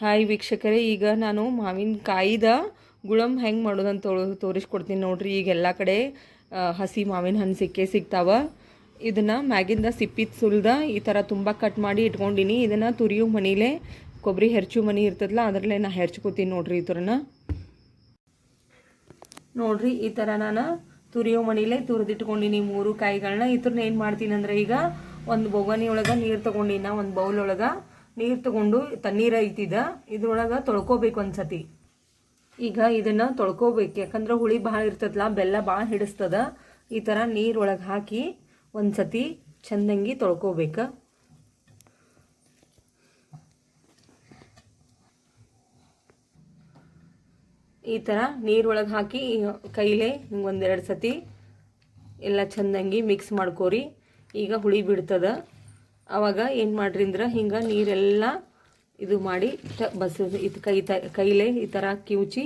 Hi ವೀಕ್ಷಕರೇ, ಈಗ ನಾನು ಮಾವಿನಕಾಯಿದ ಗುಳಂ ಹೆಂಗೆ ಮಾಡೋದಂತ ತೋ ತೋರಿಸ್ಕೊಡ್ತೀನಿ ನೋಡ್ರಿ. ಈಗ ಎಲ್ಲ ಕಡೆ ಹಸಿ ಮಾವಿನ ಹಣ್ಣು ಸಿಕ್ಕೇ ಸಿಗ್ತಾವೆ. ಇದನ್ನು ಮ್ಯಾಗಿಂದ ಸಿಪ್ಪಿದ ಸುಲ್ದ ಈ ಥರ ತುಂಬ ಕಟ್ ಮಾಡಿ ಇಟ್ಕೊಂಡಿನಿ. ಇದನ್ನು ತುರಿಯೋ ಮನೀಲೆ ಕೊಬ್ಬರಿ ಹೆರ್ಚು ಮನಿ ಇರ್ತದಲ್ಲ ಅದರಲ್ಲೇ ನಾ ಹೆರ್ಚ್ಕೋತೀನಿ ನೋಡ್ರಿ ಈ ಥರನ ನೋಡ್ರಿ, ಈ ಥರ ನಾನು ತುರಿಯೋ ಮಣಿಲೇ ತುರಿದಿಟ್ಕೊಂಡಿನಿ ಮೂರು ಕಾಯಿಗಳನ್ನ ಈ ಥರನ ಏನು ಮಾಡ್ತೀನಿ ಅಂದರೆ ಈಗ, ಒಂದು ಬೊಗನಿ ಒಳಗೆ ನೀರು ತೊಗೊಂಡಿನ, ಒಂದು ಬೌಲ್ ಒಳಗೆ ನೀರು ತಗೊಂಡು ತಣ್ಣೀರು ಐತಿದ ಇದ್ರೊಳಗೆ ತೊಳ್ಕೊಬೇಕು ಒಂದ್ಸತಿ. ಈಗ ಇದನ್ನ ತೊಳ್ಕೊಬೇಕು. ಯಾಕಂದ್ರೆ ಹುಳಿ ಭಾಳ ಇರ್ತದಲ್ಲ ಬೆಲ್ಲ ಭಾಳ ಹಿಡಿಸ್ತದ. ಈ ಥರ ನೀರೊಳಗೆ ಹಾಕಿ ಒಂದ್ಸತಿ ಚಂದಂಗಿ ತೊಳ್ಕೊಬೇಕು. ಈ ಥರ ನೀರೊಳಗೆ ಹಾಕಿ ಕೈಲೇ ಹಿಂಗೆ ಒಂದೆರಡು ಸತಿ ಎಲ್ಲ ಚಂದಂಗಿ ಮಿಕ್ಸ್ ಮಾಡ್ಕೋರಿ. ಈಗ ಹುಳಿ ಬಿಡ್ತದ. ಆವಾಗ ಏನು ಮಾಡ್ರಿ ಅಂದ್ರೆ ಹಿಂಗೆ ನೀರೆಲ್ಲ ಇದು ಮಾಡಿ ತ ಬಸ್ ಇದು ಕೈ ತ ಕೈಲೇ ಈ ಥರ ಕಿವುಚಿ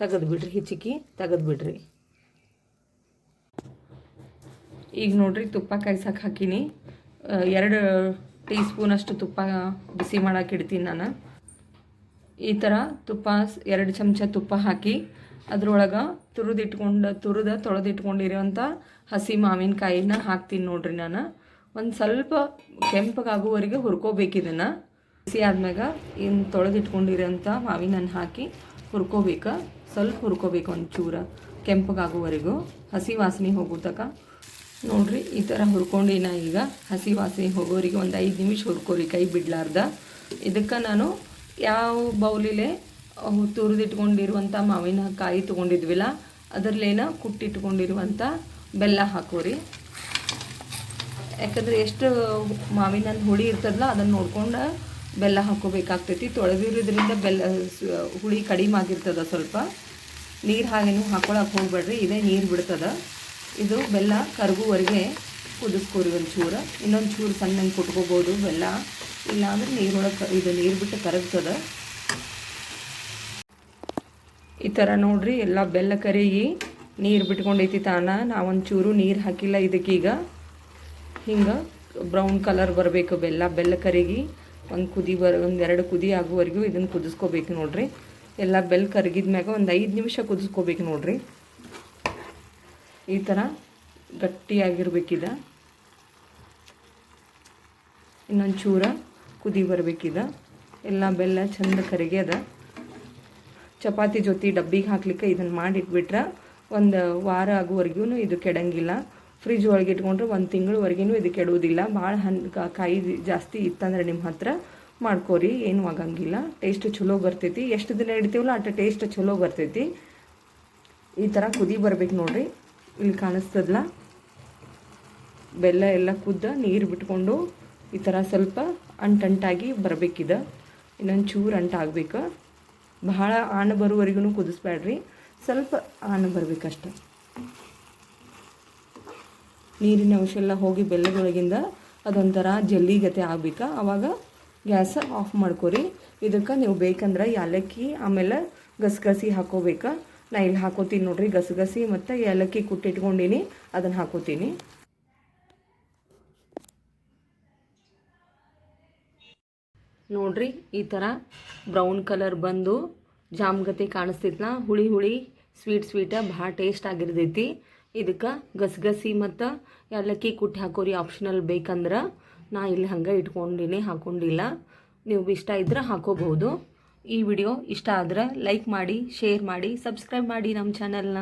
ತೆಗೆದು ಬಿಡ್ರಿ, ಹಿಚಿಕಿ ತೆಗೆದು ಬಿಡ್ರಿ. ಈಗ ನೋಡ್ರಿ ತುಪ್ಪ ಕಾಯ್ಸಕ್ಕೆ ಹಾಕೀನಿ. ಎರಡು ಟೀ ಸ್ಪೂನಷ್ಟು ತುಪ್ಪ ಬಿಸಿ ಮಾಡಕ್ಕೆ ಇಡ್ತೀನಿ ನಾನು. ಈ ಥರ ತುಪ್ಪ ಎರಡು ಚಮಚ ತುಪ್ಪ ಹಾಕಿ ಅದ್ರೊಳಗೆ ತುರಿದಿಟ್ಕೊಂಡು, ತುರಿದ ತೊಳೆದಿಟ್ಕೊಂಡಿರೋಂಥ ಹಸಿ ಮಾವಿನಕಾಯಿನ ಹಾಕ್ತೀನಿ ನೋಡ್ರಿ ನಾನು. ಒಂದು ಸ್ವಲ್ಪ ಕೆಂಪಗಾಗುವವರೆಗೆ ಹುರ್ಕೋಬೇಕು ಇದನ್ನು. ಬಿಸಿ ಆದ್ಮ್ಯಾಗ ಇನ್ನು ತೊಳೆದಿಟ್ಕೊಂಡಿರೋಂಥ ಮಾವಿನ ಹಾಕಿ ಹುರ್ಕೋಬೇಕು. ಸ್ವಲ್ಪ ಹುರ್ಕೋಬೇಕು ಒಂದು ಚೂರ ಕೆಂಪಗಾಗುವವರೆಗೂ. ಹಸಿ ವಾಸನೆ ತಕ. ನೋಡ್ರಿ, ಈ ಥರ ಹುರ್ಕೊಂಡಿನ ಈಗ ಹಸಿ ವಾಸನೆ ಹೋಗೋರಿಗೆ ಒಂದು ಐದು ನಿಮಿಷ ಹುರ್ಕೋರಿ, ಕೈ ಬಿಡ್ಲಾರ್ದ. ಇದಕ್ಕೆ ನಾನು ಯಾವ ಬೌಲಿಲೆ ತುರಿದಿಟ್ಕೊಂಡಿರುವಂಥ ಮಾವಿನ ಕಾಯಿ ತೊಗೊಂಡಿದ್ವಿಲ್ಲ, ಅದರಲ್ಲೇನ ಕುಟ್ಟಿಟ್ಕೊಂಡಿರುವಂಥ ಬೆಲ್ಲ ಹಾಕೋರಿ. ಯಾಕಂದ್ರೆ ಎಷ್ಟು ಮಾವಿನ ಹುಳಿ ಇರ್ತದಲ್ಲ, ಅದನ್ನು ನೋಡ್ಕೊಂಡು ಬೆಲ್ಲ ಹಾಕೋಬೇಕಾಗ್ತೈತಿ. ತೊಳೆದಿರೋದ್ರಿಂದ ಬೆಲ್ಲ ಹುಳಿ ಕಡಿಮೆ ಆಗಿರ್ತದ ಸ್ವಲ್ಪ. ನೀರು ಹಾಗೇನು ಹಾಕೊಳಕ್ಕೆ ಹೋಗ್ಬೇಡ್ರಿ, ಇದೇ ನೀರು ಬಿಡ್ತದ. ಇದು ಬೆಲ್ಲ ಕರಗುವರೆಗೆ ಕುದಿಸ್ಕೋರಿ ಒಂದು ಚೂರು ಇನ್ನೊಂದು ಚೂರು ಸಣ್ಣ ಕುಟ್ಕೋಬೋದು ಬೆಲ್ಲ. ಇಲ್ಲಾಂದ್ರೆ ನೀರೊಳಗೆ ಇದು ನೀರು ಬಿಟ್ಟು ಕರಗ್ತದ. ಈ ಥರ ನೋಡ್ರಿ, ಎಲ್ಲ ಬೆಲ್ಲ ಕರಗಿ ನೀರು ಬಿಟ್ಕೊಂಡೈತಿ ತಾನ. ನಾವೊಂಚೂರು ನೀರು ಹಾಕಿಲ್ಲ ಇದಕ್ಕೀಗ. ಹಿಂಗೆ ಬ್ರೌನ್ ಕಲರ್ ಬರಬೇಕು ಬೆಲ್ಲ ಬೆಲ್ಲ ಕರಿಗಿ ಒಂದು ಕುದಿ ಬರ, ಒಂದು ಎರಡು ಕುದಿ ಆಗುವವರೆಗೂ ಇದನ್ನು ಕುದಿಸ್ಕೋಬೇಕು ನೋಡ್ರಿ. ಎಲ್ಲ ಬೆಲ್ಲ ಕರಗಿದ ಮ್ಯಾಗ ಒಂದು ಐದು ನಿಮಿಷ ಕುದಿಸ್ಕೋಬೇಕು ನೋಡ್ರಿ. ಈ ಥರ ಗಟ್ಟಿಯಾಗಿರ್ಬೇಕಿದ. ಇನ್ನೊಂದು ಚೂರ ಕುದಿ ಬರಬೇಕಿದ. ಎಲ್ಲ ಬೆಲ್ಲ ಚಂದ ಕರಿಗೆದ ಚಪಾತಿ ಜೊತೆ ಡಬ್ಬಿಗೆ ಹಾಕ್ಲಿಕ್ಕೆ ಇದನ್ನು ಮಾಡಿಟ್ಬಿಟ್ರೆ ಒಂದು ವಾರ ಆಗುವವರೆಗೂ ಇದು ಕೆಡಂಗಿಲ್ಲ. ಫ್ರಿಜ್ ಒಳಗೆ ಇಟ್ಕೊಂಡ್ರೆ ಒಂದು ತಿಂಗಳವರೆಗೂ ಇದು ಕೆಡುವುದಿಲ್ಲ ಭಾಳ ಹಣ್ಣು ಕಾಯಿ ಜಾಸ್ತಿ ಇತ್ತಂದ್ರೆ ನಿಮ್ಮ ಹತ್ರ ಮಾಡ್ಕೋರಿ, ಏನು ಆಗಂಗಿಲ್ಲ. ಟೇಸ್ಟ್ ಚಲೋ ಬರ್ತೈತಿ. ಎಷ್ಟು ದಿನ ಇಡ್ತೀವಲ್ಲ ಅಷ್ಟು ಟೇಸ್ಟ್ ಚಲೋ ಬರ್ತೈತಿ. ಈ ಥರ ಕುದಿ ಬರ್ಬೇಕು ನೋಡ್ರಿ. ಇಲ್ಲಿ ಕಾಣಿಸ್ತದಲ್ಲ ಬೆಲ್ಲ ಎಲ್ಲ ಕುದ್ದ ನೀರು ಬಿಟ್ಕೊಂಡು ಈ ಥರ ಸ್ವಲ್ಪ ಅಂಟಂಟಾಗಿ ಬರಬೇಕಿದ. ಇನ್ನೊಂದು ಚೂರು ಅಂಟಾಗಬೇಕು ಬಹಳ ಆಣ ಬರುವವರೆಗೂ ಕುದಿಸ್ಬೇಡ್ರಿ. ಸ್ವಲ್ಪ ಆಣ ಬರ್ಬೇಕಷ್ಟೆ. ನೀರಿನ ಅಂಶ ಎಲ್ಲ ಹೋಗಿ ಬೆಲ್ಲದೊಳಗಿಂದ ಅದೊಂಥರ ಜಲ್ಲಿ ಗತೆ ಆಗ್ಬೇಕು? ಆವಾಗ ಗ್ಯಾಸ್ ಆಫ್ ಮಾಡ್ಕೊರಿ. ಇದಕ್ಕೆ ನೀವು ಬೇಕಂದ್ರೆ ಏಲಕ್ಕಿ ಆಮೇಲೆ ಗಸಗಸಿ ಹಾಕೋಬೇಕಾ? ನಾ ಇಲ್ಲಿ ಹಾಕೋತೀನಿ ನೋಡ್ರಿ, ಗಸಗಸಿ ಮತ್ತು ಏಲಕ್ಕಿ ಕುಟ್ಟಿಟ್ಕೊಂಡಿನಿ ಅದನ್ನು ಹಾಕೋತೀನಿ. ನೋಡ್ರಿ, ಈ ಥರ ಬ್ರೌನ್ ಕಲರ್ ಬಂದು ಜಾಮ್ಗತಿ ಕಾಣಿಸ್ತೈತ್ಲ ಹುಳಿ ಹುಳಿ, ಸ್ವೀಟ್ ಸ್ವೀಟ, ಭಾಳ ಟೇಸ್ಟ್ ಆಗಿರ್ತೈತಿ. ಇದಕ್ಕೆ ಗಸಗಸಿ ಮತ್ತು ಏಲಕ್ಕಿ ಕುಟ್ಟಿ ಹಾಕೋರಿ ಆಪ್ಷನಲ್ ಬೇಕಂದ್ರೆ. ನಾ ಇಲ್ಲಿ ಹಂಗೆ ಇಟ್ಕೊಂಡಿನಿ, ಹಾಕೊಂಡಿಲ್ಲ. ನೀವು ಇಷ್ಟ ಇದ್ರೆ ಹಾಕೋಬಹುದು. ಈ ವಿಡಿಯೋ ಇಷ್ಟ ಆದರೆ ಲೈಕ್ ಮಾಡಿ ಶೇರ್ ಮಾಡಿ ಸಬ್ಸ್ಕ್ರೈಬ್ ಮಾಡಿ ನಮ್ಮ ಚಾನಲ್ನ